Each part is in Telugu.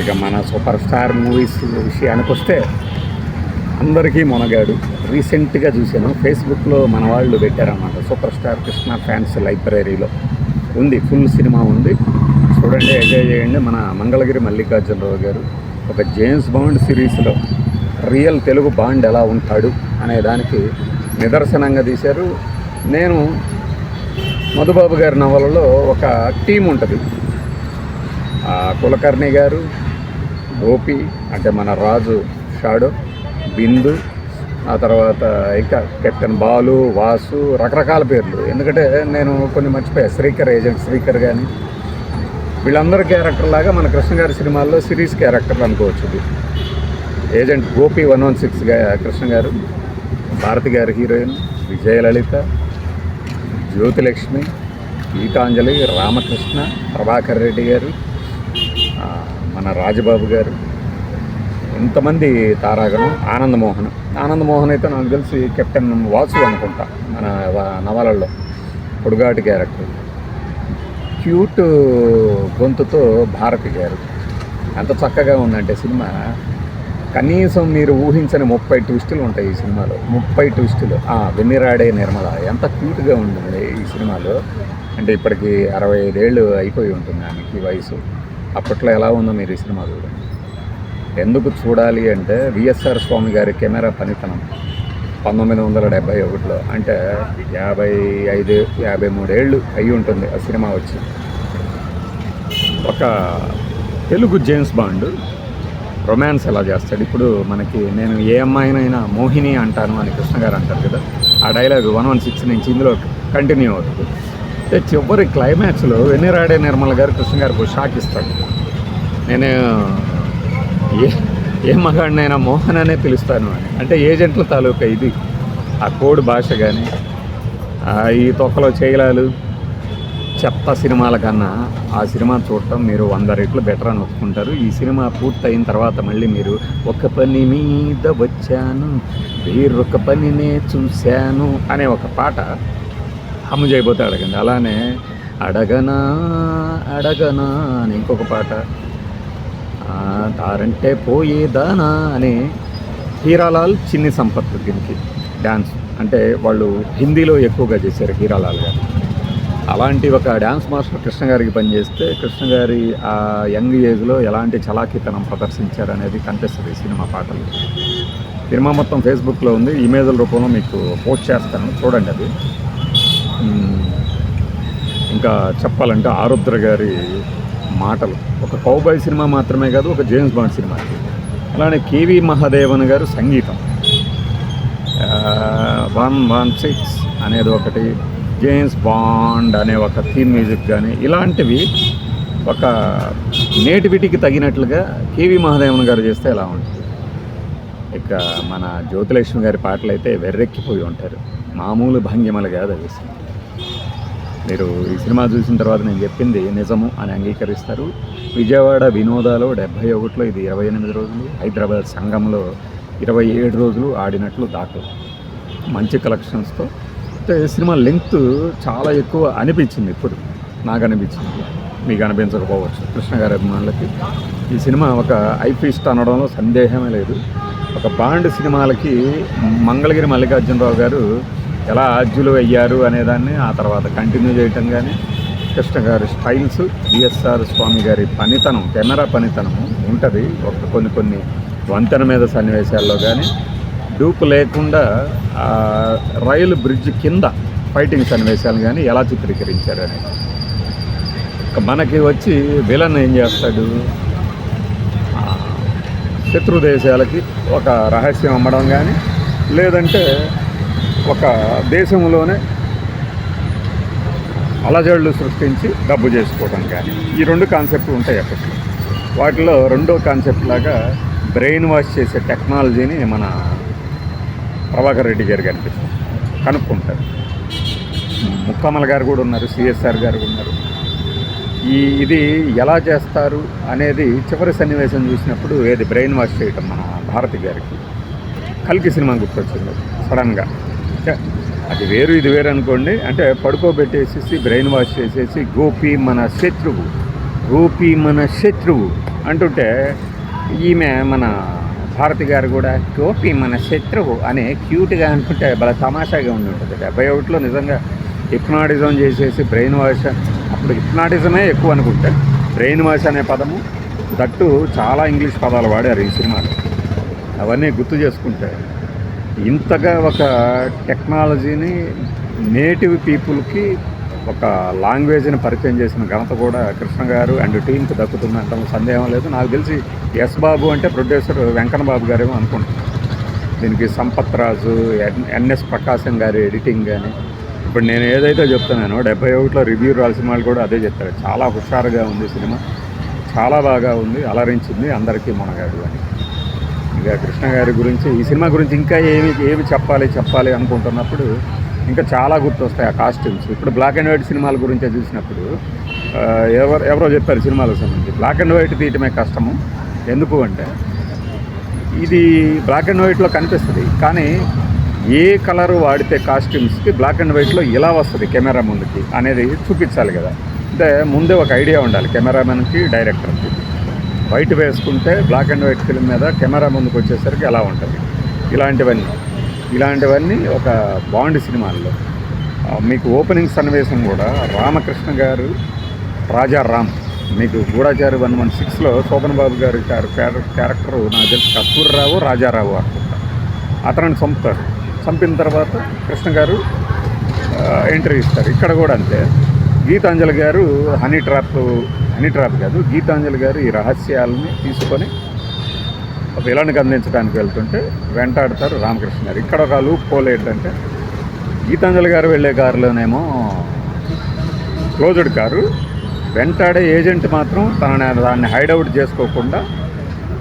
ఇక మన సూపర్ స్టార్ మూవీస్ విషయానికి వస్తే అందరికీ మొనగాడు. రీసెంట్గా చూశాను. ఫేస్బుక్లో మన వాళ్ళు పెట్టారన్నమాట. సూపర్ స్టార్ కృష్ణ ఫ్యాన్స్ లైబ్రరీలో ఉంది. ఫుల్ సినిమా ఉంది. చూడండి ఎంజాయ్ చేయండి. మన మంగళగిరి మల్లికార్జునరావు గారు ఒక జేమ్స్ బాండ్ సిరీస్లో రియల్ తెలుగు బాండ్ ఎలా ఉంటాడు అనే దానికి నిదర్శనంగా తీశారు. నేను మధుబాబు గారి నవలలో ఒక టీం ఉంటుంది. కులకర్ణి గారు గోపి అంటే మన రాజు షాడో బిందు ఆ తర్వాత ఇంకా కెప్టెన్ బాలు వాసు రకరకాల పేర్లు. ఎందుకంటే నేను కొన్ని మర్చిపోయా. శ్రీకర్ ఏజెంట్ శ్రీకర్ కానీ వీళ్ళందరి క్యారెక్టర్ లాగా మన కృష్ణ గారి సినిమాల్లో సిరీస్ క్యారెక్టర్లు అనుకోవచ్చు ఇది. Agent Gopi one one six Krishna గారు భారతి గారి హీరోయిన్ విజయలలిత జ్యోతిలక్ష్మి గీతాంజలి రామకృష్ణ ప్రభాకర్ రెడ్డి గారు మన రాజబాబు గారు. ఇంతమంది తారాగణం? ఆనందమోహన్. ఆనందమోహన్ అయితే నాకు తెలిసి కెప్టెన్ వాసు అనుకుంటా మన నవలల్లో. పొడుగాటి క్యారెక్టర్. క్యూట్ గొంతుతో భారతి గారు. ఎంత చక్కగా ఉందంటే సినిమా. కనీసం మీరు ఊహించని ముప్పై ట్విస్టులు ఉంటాయి ఈ సినిమాలో. ముప్పై ట్విస్టులు. వెన్నిరాడే నిర్మల. ఎంత క్యూట్గా ఉంటుంది ఈ సినిమాలో. అంటే ఇప్పటికి అరవై ఐదేళ్ళు అయిపోయి ఉంటుంది ఆమెకి వయసు. అప్పట్లో ఎలా ఉందో మీరు ఈ సినిమా చూడండి. ఎందుకు చూడాలి అంటే విఎస్ఆర్ స్వామి గారి కెమెరా పనితనం పంతొమ్మిది వందల డెబ్బై ఒకటిలో అంటే యాభై ఐదు యాభై మూడేళ్ళు అయి ఉంటుంది ఆ సినిమా వచ్చి. ఒక తెలుగు జేమ్స్ బాండ్ రొమాన్స్ ఎలా చేస్తాడు? ఇప్పుడు మనకి నేను ఏ అమ్మాయినైనా మోహిని అంటాను అని కృష్ణ గారు అంటారు కదా ఆ డైలాగ్ వన్ వన్ సిక్స్ నుంచి ఇందులో కంటిన్యూ అవుతుంది. అంటే చివరి క్లైమాక్స్లో వెన్నెరాడే నిర్మల్ గారు కృష్ణ గారికి షాక్ ఇస్తాడు నేను ఏ ఏ మగాడినైనా మోహన్ అనే పిలుస్తాను అని. అంటే ఏజెంట్ల తాలూకా ఇది. ఆ కోడ్ భాష కానీ ఈ తొక్కలో చేయలాలు చెత్త సినిమాల కన్నా ఆ సినిమా చూడటం మీరు వంద రెట్లు బెటర్ అని ఒప్పుకుంటారు. ఈ సినిమా పూర్తయిన తర్వాత మళ్ళీ మీరు ఒక పని మీద వచ్చాను వేరొక పనినే చూశాను అనే ఒక పాట హమ్ము చేయబోతే అడగండి అలానే అడగనా అడగనా అని ఇంకొక పాట. తారంటే పోయేదానా అని హీరాలాల్ చిన్ని సంపత్ దీనికి డ్యాన్స్ అంటే వాళ్ళు హిందీలో ఎక్కువగా చేశారు హీరాలాల్ గారు. అలాంటి ఒక డ్యాన్స్ మాస్టర్ కృష్ణ గారికి పనిచేస్తే కృష్ణ గారి ఆ యంగ్ ఏజ్లో ఎలాంటి చలాకితనం ప్రదర్శించారు అనేది కనిపిస్తుంది సినిమా పాటలు. సినిమా మొత్తం ఫేస్బుక్లో ఉంది. ఇమేజ్ల రూపంలో మీకు పోస్ట్ చేస్తాను. చూడండి అది. ఇంకా చెప్పాలంటే ఆరుద్ర గారి మాటలు. ఒక కౌబాయ్ సినిమా మాత్రమే కాదు ఒక జేమ్స్ బాండ్ సినిమా. అలానే కేవి మహాదేవన్ గారు సంగీతం. వన్ వన్ సిక్స్ అనేది ఒకటి జేమ్స్ బాండ్ అనే ఒక థీమ్ మ్యూజిక్ కానీ ఇలాంటివి ఒక నేటివిటీకి తగినట్లుగా కేవి మహాదేవన్ గారు చేస్తే ఎలా ఉంటుంది? ఇక మన జ్యోతిలక్ష్మి గారి పాటలు అయితే వెర్రెక్కిపోయి ఉంటారు. మామూలు భంగిమలు కాదు అవి మీరు ఈ సినిమా చూసిన తర్వాత నేను చెప్పింది నిజము అని అంగీకరిస్తారు. విజయవాడ వినోదాలో డెబ్బై ఒకటిలో ఇది ఇరవై ఎనిమిది రోజులు హైదరాబాద్ సంఘంలో ఇరవై ఏడు రోజులు ఆడినట్లు దాఖలు. మంచి కలెక్షన్స్తో. సినిమా లెంగ్త్ చాలా ఎక్కువ అనిపించింది ఇప్పుడు నాకు అనిపించింది. మీకు అనిపించకపోవచ్చు కృష్ణ గారి అభిమానులకి. ఈ సినిమా ఒక ఐపీస్ట్ అనడంలో సందేహమే లేదు. ఒక బాండ్ సినిమాలకి మంగళగిరి మల్లికార్జునరావు గారు ఎలా ఆద్యులు అయ్యారు అనేదాన్ని ఆ తర్వాత కంటిన్యూ చేయటం కానీ కృష్ణ గారి స్టైల్స్ బిఎస్ఆర్ స్వామి గారి పనితనం కెమెరా పనితనము ఉంటుంది. ఒక కొన్ని కొన్ని వంతెన మీద సన్నివేశాల్లో కానీ డూపు లేకుండా రైలు బ్రిడ్జ్ కింద ఫైటింగ్ సన్నివేశాలు కానీ ఎలా చిత్రీకరించారు అనేది. మనకి వచ్చి విలన్ ఏం చేస్తాడు? శత్రు దేశాలకి ఒక రహస్యం అమ్మడం కానీ లేదంటే ఒక దేశంలోనే అలజడులు సృష్టించి డబ్బు చేసుకోవడం కానీ ఈ రెండు కాన్సెప్ట్లు ఉంటాయి అప్పట్లో. వాటిలో రెండో కాన్సెప్ట్ లాగా బ్రెయిన్ వాష్ చేసే టెక్నాలజీని మన ప్రభాకర్ రెడ్డి గారు కనిపిస్తారు. కనుక్కుంటారు. ముక్కమ్మల గారు కూడా ఉన్నారు సిఎస్ఆర్ గారు ఉన్నారు. ఈ ఇది ఎలా చేస్తారు అనేది చివరి సన్నివేశం చూసినప్పుడు ఏది బ్రెయిన్ వాష్ చేయటం మన భారతి గారికి. కల్కి సినిమా గుర్తొచ్చింది సడన్గా. అంటే అది వేరు ఇది వేరు అనుకోండి. అంటే పడుకోబెట్టేసేసి బ్రెయిన్ వాష్ చేసేసి గోపి మన శత్రువు గోపి మన శత్రువు అంటుంటే ఈమె మన భారతి గారు కూడా గోపి మన శత్రువు అనే క్యూట్గా అనుకుంటే భలే తమాషాగా ఉండి ఉంటుంది డెబ్బై ఒకటిలో నిజంగా హిప్నాటిజం చేసేసి బ్రెయిన్ వాష్ అప్పుడు హిప్నాటిజమే ఎక్కువ అనుకుంటే. బ్రెయిన్ వాష్ అనే పదము దట్టు చాలా ఇంగ్లీష్ పదాలు వాడారు ఈ సినిమాలో. అవన్నీ గుర్తు చేసుకుంటే ఇంతగా ఒక టెక్నాలజీని నేటివ్ పీపుల్కి ఒక లాంగ్వేజ్ని పరిచయం చేసిన ఘనత కూడా కృష్ణ గారు అండ్ టీంకి దక్కుతుందంటే సందేహం లేదు. నాకు తెలిసి ఎస్ బాబు అంటే ప్రొడ్యూసర్ వెంకన్న బాబు గారేమో అనుకుంటున్నాను దీనికి సంపత్ రాజు ఎన్ ఎన్ఎస్ ప్రకాశం గారి ఎడిటింగ్ కానీ ఇప్పుడు నేను ఏదైతే చెప్తున్నానో డెబ్బై ఒకటిలో రివ్యూ రాసిన వాళ్ళు కూడా అదే చెప్తారు. చాలా హుషారుగా ఉంది సినిమా. చాలా బాగా ఉంది అలరించింది అందరికీ మునగాడు అని. కృష్ణ గారి గురించి ఈ సినిమా గురించి ఇంకా ఏమి ఏమి చెప్పాలి చెప్పాలి అనుకుంటున్నప్పుడు ఇంకా చాలా గుర్తొస్తాయి ఆ కాస్ట్యూమ్స్ ఇప్పుడు బ్లాక్ అండ్ వైట్ సినిమాల గురించే చూసినప్పుడు ఎవరు ఎవరో చెప్పారు సినిమాలకు సంబంధించి. బ్లాక్ అండ్ వైట్ తీయటమే కష్టము. ఎందుకు అంటే ఇది బ్లాక్ అండ్ వైట్లో కనిపిస్తుంది కానీ ఏ కలర్ వాడితే కాస్ట్యూమ్స్కి బ్లాక్ అండ్ వైట్లో ఇలా వస్తుంది కెమెరా ముందుకి అనేది చూపించాలి కదా. అంటే ముందే ఒక ఐడియా ఉండాలి కెమెరామెన్కి డైరెక్టర్కి వైట్ వేసుకుంటే బ్లాక్ అండ్ వైట్ ఫిల్మ్ మీద కెమెరా ముందుకు వచ్చేసరికి ఎలా ఉంటుంది. ఇలాంటివన్నీ. ఇలాంటివన్నీ ఒక బాండ్ సినిమాల్లో. మీకు ఓపెనింగ్ సన్నివేశం కూడా రామకృష్ణ గారు రాజా రామ్ మీకు గూఢాచారి వన్ వన్ సిక్స్లో శోభన్ బాబు గారి క్యారె- క్యారెక్టర్ నాకు తెలిసి కస్తూరిరావు రాజారావు అనుకుంటా. అతనిని చంపుతారు. చంపిన తర్వాత కృష్ణ గారు ఎంట్రీ ఇస్తారు. ఇక్కడ కూడా అంతే. గీతాంజలి గారు హనీ ట్రాప్ హనీ ట్రాప్ కాదు. గీతాంజలి గారు ఈ రహస్యాలని తీసుకొని ఒక విలన్కి అందించడానికి వెళ్తుంటే వెంటాడతారు రామకృష్ణ గారు. ఇక్కడ ఒక లూప్ పోల్ ఏంటంటే గీతాంజలి గారు వెళ్ళే కారులోనేమో క్లోజ్డ్ కారు. వెంటాడే ఏజెంట్ మాత్రం తనని దాన్ని హైడౌట్ చేసుకోకుండా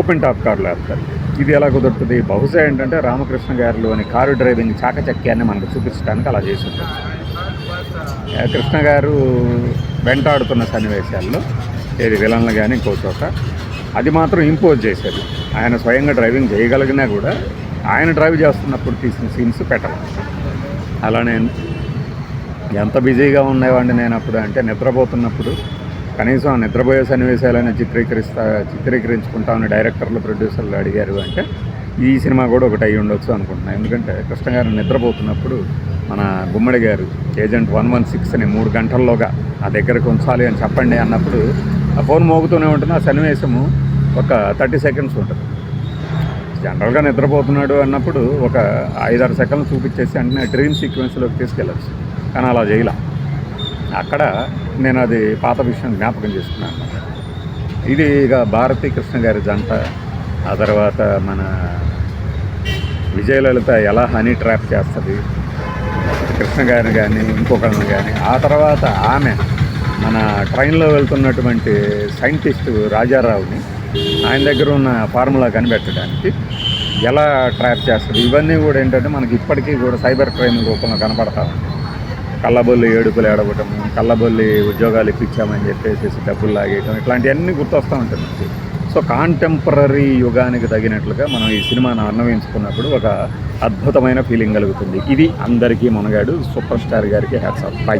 ఓపెన్ టాప్ కారులో వేస్తారు ఇది ఎలా కుదురుతుంది? బహుశా ఏంటంటే రామకృష్ణ గారిలోని కారు డ్రైవింగ్ చాకచక్యాన్ని మనకు చూపించడానికి అలా చేసి ఉండొచ్చు. కృష్ణ గారు వెంటాడుతున్న సన్నివేశాల్లో ఏది విలన్లు కానీ ఇంకో చోట అది మాత్రం ఇంపోజ్ చేశారు ఆయన స్వయంగా డ్రైవింగ్ చేయగలిగినా కూడా ఆయన డ్రైవ్ చేస్తున్నప్పుడు తీసిన సీన్స్ పెట్టాలి. అలానే ఎంత బిజీగా ఉండేవాడిని నేను అప్పుడు అంటే నిద్రపోతున్నప్పుడు కనీసం నిద్రపోయే సన్నివేశాలను చిత్రీకరిస్తా చిత్రీకరించుకుంటామని డైరెక్టర్లు ప్రొడ్యూసర్లు అడిగారు అంటే ఈ సినిమా కూడా ఒకటి అయ్యి ఉండొచ్చు అనుకుంటున్నాను ఎందుకంటే కృష్ణ గారు నిద్రపోతున్నప్పుడు మన గుమ్మడి గారు ఏజెంట్ వన్ వన్ సిక్స్ని మూడు గంటల్లోగా ఆ దగ్గరకు ఉంచాలి అని చెప్పండి అన్నప్పుడు ఆ ఫోన్ మోగుతూనే ఉంటుంది ఆ సన్నివేశము ఒక థర్టీ సెకండ్స్ ఉంటుంది. జనరల్గా నిద్రపోతున్నాడు అన్నప్పుడు ఒక ఐదారు సెకండ్లు చూపించేసి వెంటనే డ్రీమ్ సీక్వెన్స్లోకి తీసుకెళ్ళచ్చు కానీ అలా చేయలే. అక్కడ నేను అది పాత విషయం జ్ఞాపకం చేసుకున్నాను ఇది ఇక భారతీ కృష్ణ గారి జంట ఆ తర్వాత మన విజయలలిత ఎలా హనీ ట్రాప్ చేస్తుంది కృష్ణ గారిని కానీ ఇంకొకరిని కానీ ఆ తర్వాత ఆమె మన ట్రైన్లో వెళ్తున్నటువంటి సైంటిస్ట్ రాజారావుని ఆయన దగ్గర ఉన్న ఫార్ములా కనిపెట్టడానికి ఎలా ట్రాప్ చేస్తుంది ఇవన్నీ కూడా ఏంటంటే మనకి ఇప్పటికీ కూడా సైబర్ క్రైమ్ రూపంలో కనపడతా ఉంది. కళ్ళబొల్లి ఏడుపులు ఏడవటము కళ్ళబొల్లి ఉద్యోగాలు ఇప్పించామని చెప్పేసి డబ్బులు లాగేయటం ఇట్లాంటివన్నీ గుర్తొస్తూ ఉంటుంది మనకి. సో కాంటెంపరీ యుగానికి తగినట్లుగా మనం ఈ సినిమాను అన్వయించుకున్నప్పుడు ఒక అద్భుతమైన ఫీలింగ్ కలుగుతుంది. ఇది అందరికీ మునగాడు. సూపర్ స్టార్ గారికి హ్యాట్స్ ఆఫ్ బై